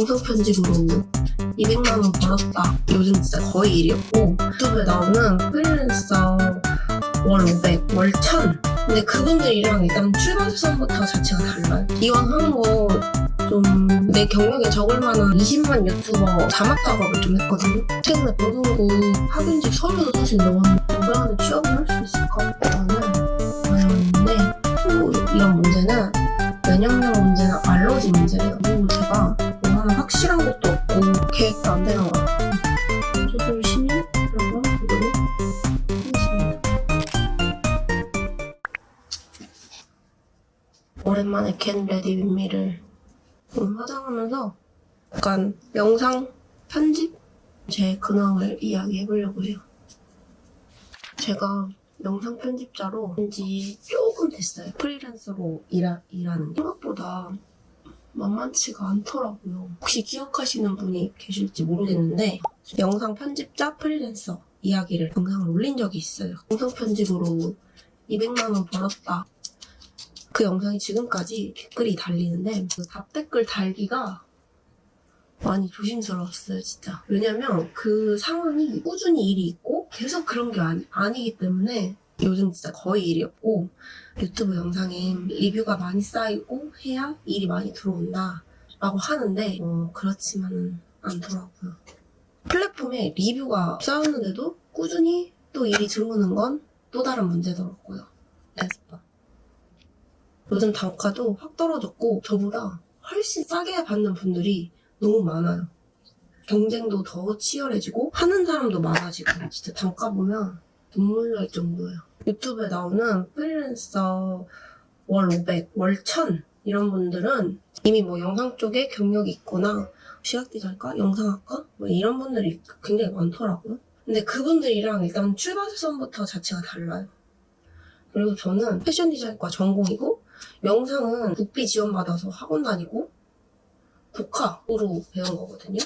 영상 편집으로 200만 원 벌었다. 요즘 진짜 거의 일이었고 유튜브에 나오는 프리랜서 월 500, 월 1000. 근데 그분들이랑 일단 출발선부터 자체가 달라요. 이왕 하는 거좀 내 경력에 적을 만한 20만 유튜버 자막 작업을 좀 했거든요. 최근에 고등부 학연직 서류도 사실 그 안에 취업을 할 수 있을까? 저는 어려웠는데 또 이런 문제는 면역력 오랜만에 캔 레디 윗미를 좀 화장하면서 약간 영상 편집 제 근황을 이야기해보려고 해요. 제가 영상 편집자로 한지 조금 됐어요. 프리랜서로 일하, 일하는 게 생각보다 만만치가 않더라고요. 혹시 기억하시는 분이 계실지 모르겠는데 영상 편집자 프리랜서 이야기를 영상을 올린 적이 있어요. 영상 편집으로 200만 원 벌었다. 그 영상이 지금까지 댓글이 달리는데 그 답 댓글 달기가 많이 조심스러웠어요, 진짜. 왜냐면 그 상황이 꾸준히 일이 있고 계속 그런 게 아니, 아니기 때문에 요즘 진짜 거의 일이었고 유튜브 영상에 리뷰가 많이 쌓이고 해야 일이 많이 들어온다 라고 하는데 어, 그렇지만은 않더라고요. 플랫폼에 리뷰가 쌓였는데도 꾸준히 또 일이 들어오는 건 또 다른 문제더라고요. 에스파. 요즘 단가도 확 떨어졌고 저보다 훨씬 싸게 받는 분들이 너무 많아요. 경쟁도 더 치열해지고 하는 사람도 많아지고 진짜 단가 보면 눈물 날 정도예요. 유튜브에 나오는 프리랜서 월 500, 월 1000 이런 분들은 이미 뭐 영상 쪽에 경력이 있거나 시각 디자인과 영상학과 뭐 이런 분들이 굉장히 많더라고요. 근데 그분들이랑 일단 출발선부터 자체가 달라요. 그리고 저는 패션 디자인과 전공이고 영상은 국비 지원받아서 학원 다니고 독학으로 배운 거거든요.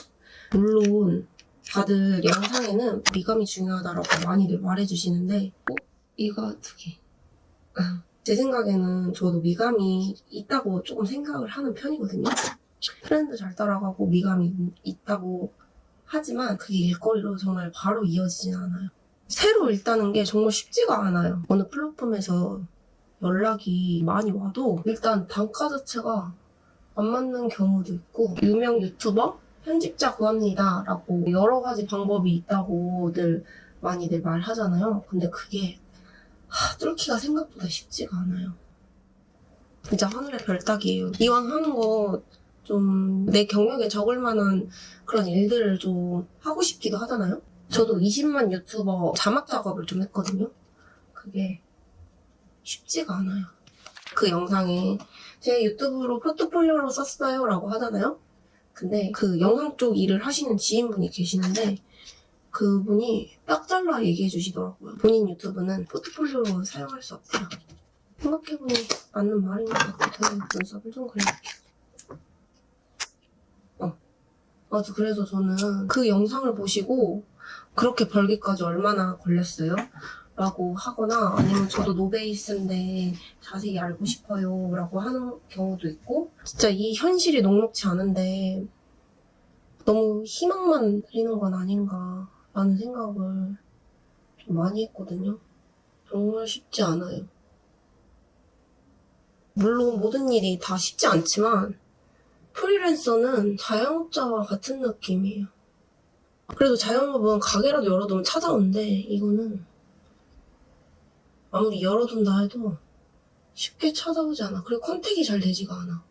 물론 다들 영상에는 미감이 중요하다라고 많이들 말해주시는데 어? 이거. 아, 제 생각에는 저도 미감이 있다고 조금 생각을 하는 편이거든요. 트렌드 잘 따라가고 미감이 있다고 하지만 그게 일거리로 정말 바로 이어지진 않아요. 새로 읽다는 게 정말 쉽지가 않아요. 어느 플랫폼에서 연락이 많이 와도 일단 단가 자체가 안 맞는 경우도 있고 유명 유튜버 편집자 구합니다 라고 여러 가지 방법이 있다고들 많이들 말하잖아요. 근데 그게 하, 뚫기가 생각보다 쉽지가 않아요. 진짜 하늘의 별 따기예요. 이왕 하는 거 좀 내 경력에 적을 만한 그런 일들을 좀 하고 싶기도 하잖아요. 저도 20만 유튜버 자막 작업을 좀 했거든요. 그게 쉽지가 않아요. 그 영상에 제 유튜브로 포트폴리오로 썼어요 라고 하잖아요. 근데 그 영상 쪽 일을 하시는 지인분이 계시는데 그분이 딱 잘라 얘기해 주시더라고요. 본인 유튜브는 포트폴리오로 사용할 수 없대요. 생각해보니 맞는 말인 것 같아요. 눈썹을 좀 그려볼게요. 어. 맞아. 그래서 저는 그 영상을 보시고 그렇게 벌기까지 얼마나 걸렸어요? 라고 하거나 아니면 저도 노베이스인데 자세히 알고 싶어요 라고 하는 경우도 있고 진짜 이 현실이 녹록치 않은데 너무 희망만 드리는 건 아닌가 라는 생각을 좀 많이 했거든요. 정말 쉽지 않아요. 물론 모든 일이 다 쉽지 않지만 프리랜서는 자영업자와 같은 느낌이에요. 그래도 자영업은 가게라도 열어두면 찾아오는데 이거는 아무리 열어둔다 해도 쉽게 찾아오지 않아. 그리고 컨택이 잘 되지가 않아.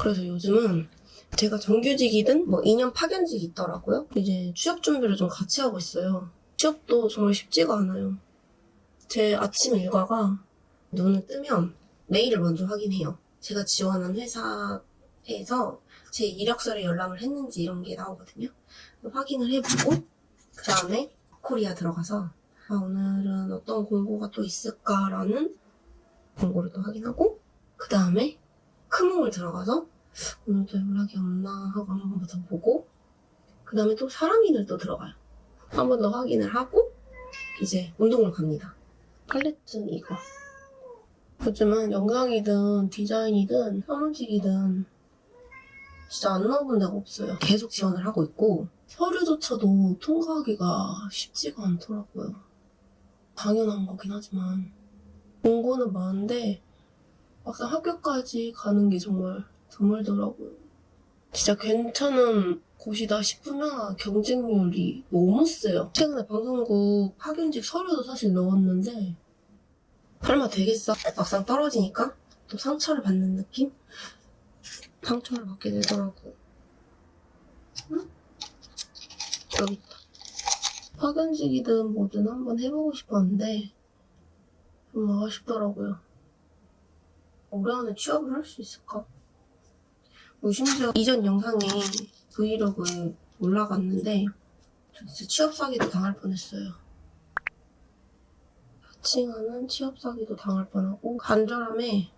그래서 요즘은 제가 정규직이든 뭐 2년 파견직이 있더라고요. 이제 취업 준비를 좀 같이 하고 있어요. 취업도 정말 쉽지가 않아요. 제 아침 일과가 눈을 뜨면 메일을 먼저 확인해요. 제가 지원한 회사에서 제 이력서를 연락을 했는지 이런 게 나오거든요. 확인을 해보고 그 다음에 코리아 들어가서 아, 오늘은 어떤 공고가 또 있을까라는 공고를 또 확인하고 그 다음에 크몽을 들어가서 오늘도 연락이 없나 하고 한번 더 보고 그 다음에 또 사람인을 또 들어가요. 한 번 더 확인을 하고 이제 운동을 갑니다. 팔레트 이거. 요즘은 영상이든 디자인이든 사무직이든 진짜 안 넣어본 데가 없어요. 계속 지원을 하고 있고 서류조차도 통과하기가 쉽지가 않더라고요. 당연한 거긴 하지만 공고는 많은데 막상 학교까지 가는 게 정말 드물더라고요. 진짜 괜찮은 곳이다 싶으면 경쟁률이 너무 세요. 최근에 방송국 파견직 서류도 사실 넣었는데 설마 되겠어? 막상 떨어지니까 또 상처를 받는 느낌? 상처를 받게 되더라고. 응? 여기 있다. 파견직이든 뭐든 한번 해보고 싶었는데 좀 아쉽더라고요. 올해 안에 취업을 할 수 있을까? 그리고 심지어 이전 영상에 브이로그에 올라갔는데 저 진짜 취업 사기도 당할 뻔했어요. 사칭하는 취업 사기도 당할 뻔하고 간절함에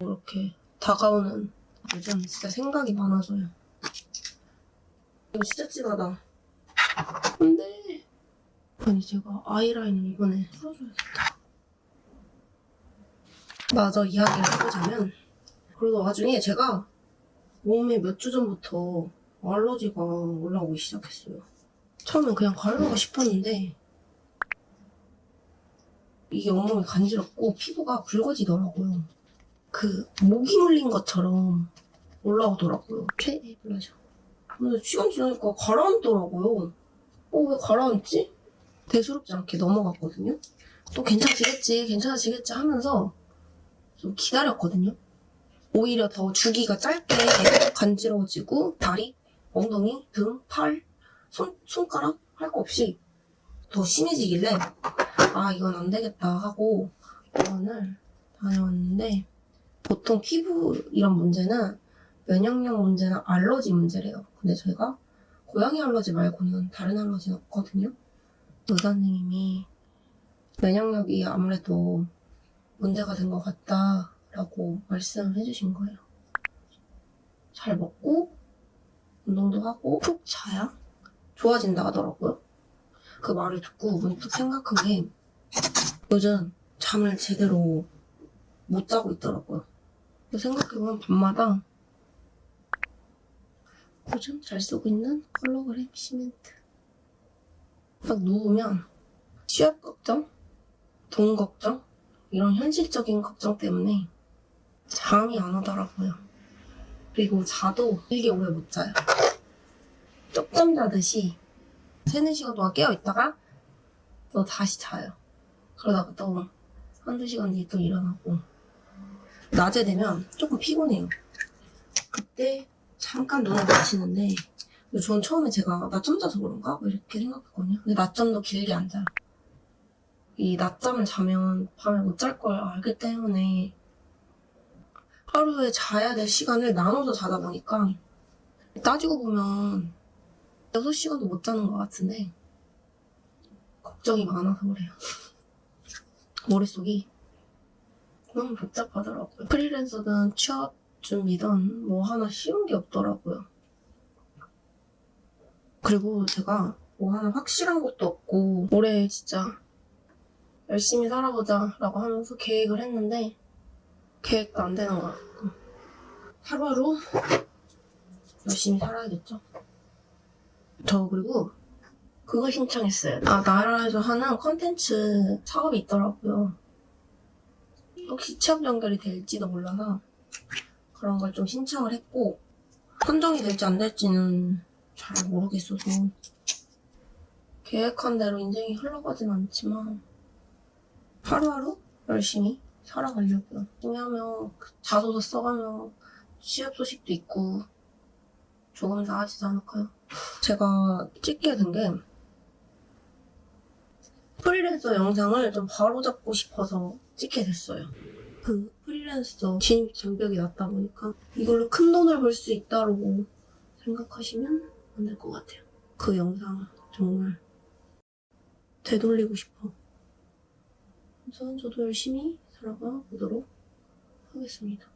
이렇게 다가오는 요즘 진짜 생각이 많아져요. 이거 진짜 찌가다. 근데 아니 제가 아이라인을 이번에 풀어줘야겠다. 마저 이야기를 해보자면 그래도 와중에 제가 몸에 몇 주 전부터 알러지가 올라오기 시작했어요. 처음엔 그냥 가려고 싶었는데 이게 온몸이 간지럽고 피부가 붉어지더라고요. 그 모기 물린 것처럼 올라오더라고요. 최애 블러셔. 근데 시간 지나니까 가라앉더라고요. 어, 왜 가라앉지? 대수롭지 않게 넘어갔거든요. 또 괜찮아지겠지, 괜찮아지겠지 하면서 좀 기다렸거든요. 오히려 더 주기가 짧게 간지러워지고 다리, 엉덩이, 등, 팔, 손, 손가락 할 거 없이 더 심해지길래 아 이건 안 되겠다 하고 병원을 다녀왔는데 보통 피부 이런 문제는 면역력 문제나 알러지 문제래요. 근데 저희가 고양이 알러지 말고는 다른 알러지는 없거든요. 의사 선생님이 면역력이 아무래도 문제가 된 것 같다라고 말씀을 해주신 거예요. 잘 먹고 운동도 하고 푹 자야 좋아진다 하더라고요. 그 말을 듣고 문득 생각한 게 요즘 잠을 제대로 못 자고 있더라고요. 생각해보면 밤마다 요즘 잘 쓰고 있는 홀로그램 시멘트. 딱 누우면 취업 걱정, 돈 걱정, 이런 현실적인 걱정 때문에 잠이 안 오더라고요. 그리고 자도 길게 오래 못 자요. 쪽잠 자듯이 세네 시간 동안 깨어 있다가 또 다시 자요. 그러다가 또 한두 시간 뒤에 또 일어나고 낮에 되면 조금 피곤해요. 그때 잠깐 눈을 맞히는데 저는 처음에 제가 낮잠 자서 그런가? 뭐 이렇게 생각했거든요. 근데 낮잠도 길게 안 자요. 이 낮잠을 자면 밤에 못 잘 걸 알기 때문에 하루에 자야 될 시간을 나눠서 자다 보니까 따지고 보면 6시간도 못 자는 것 같은데 걱정이 많아서 그래요. 머릿속이 너무 복잡하더라고요. 프리랜서든 취업 준비든 뭐 하나 쉬운 게 없더라고요. 그리고 제가 뭐 하나 확실한 것도 없고 올해 진짜 열심히 살아보자 라고 하면서 계획을 했는데 계획도 안 되는 것 같고 하루하루 열심히 살아야겠죠. 저 그리고 그거 신청했어요. 아 나라에서 하는 컨텐츠 사업이 있더라고요. 혹시 취업 연결이 될지도 몰라서 그런 걸 좀 신청을 했고 선정이 될지 안 될지는 잘 모르겠어서 계획한 대로 인생이 흘러가진 않지만 하루하루 열심히 살아가려고요. 왜냐하면 그 자소서 써가며 취업 소식도 있고 조금 나아지지 않을까요? 제가 찍게 된 게 프리랜서 영상을 좀 바로잡고 싶어서 찍게 됐어요. 그 프리랜서 진입 장벽이 낮다 보니까 이걸로 큰 돈을 벌 수 있다고 생각하시면 안 될 것 같아요. 그 영상 정말 되돌리고 싶어. 우선 저도 열심히 살아가 보도록 하겠습니다.